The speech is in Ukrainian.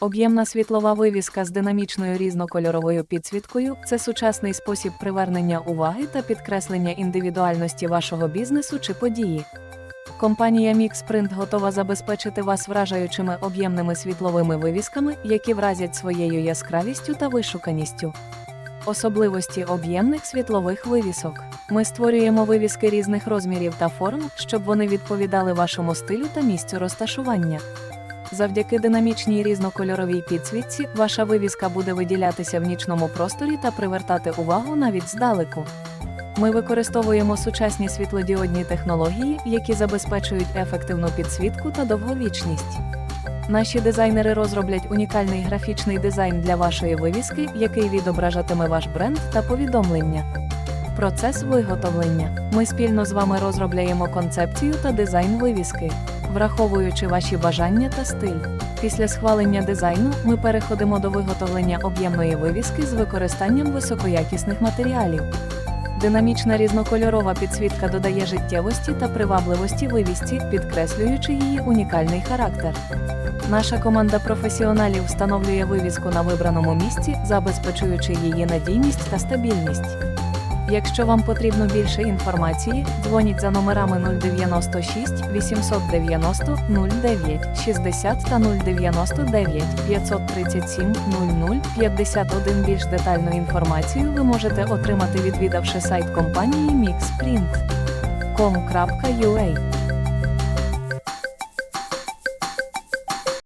Об'ємна світлова вивіска з динамічною різнокольоровою підсвіткою це сучасний спосіб привернення уваги та підкреслення індивідуальності вашого бізнесу чи події. Компанія Mixprint готова забезпечити вас вражаючими об'ємними світловими вивісками, які вразять своєю яскравістю та вишуканістю. Особливості об'ємних світлових вивісок. Ми створюємо вивіски різних розмірів та форм, щоб вони відповідали вашому стилю та місцю розташування. Завдяки динамічній різнокольоровій підсвітці ваша вивіска буде виділятися в нічному просторі та привертати увагу навіть здалеку. Ми використовуємо сучасні світлодіодні технології, які забезпечують ефективну підсвітку та довговічність. Наші дизайнери розроблять унікальний графічний дизайн для вашої вивіски, який відображатиме ваш бренд та повідомлення. Процес виготовлення. Ми спільно з вами розробляємо концепцію та дизайн вивіски, враховуючи ваші бажання та стиль. Після схвалення дизайну ми переходимо до виготовлення об'ємної вивіски з використанням високоякісних матеріалів. Динамічна різнокольорова підсвітка додає життєвості та привабливості вивісці, підкреслюючи її унікальний характер. Наша команда професіоналів встановлює вивіску на вибраному місці, забезпечуючи її надійність та стабільність. Якщо вам потрібно більше інформації, дзвоніть за номерами 096 890 09 60 та 099 537 00 51. Більш детальну інформацію ви можете отримати відвідавши сайт компанії mixprint.com.ua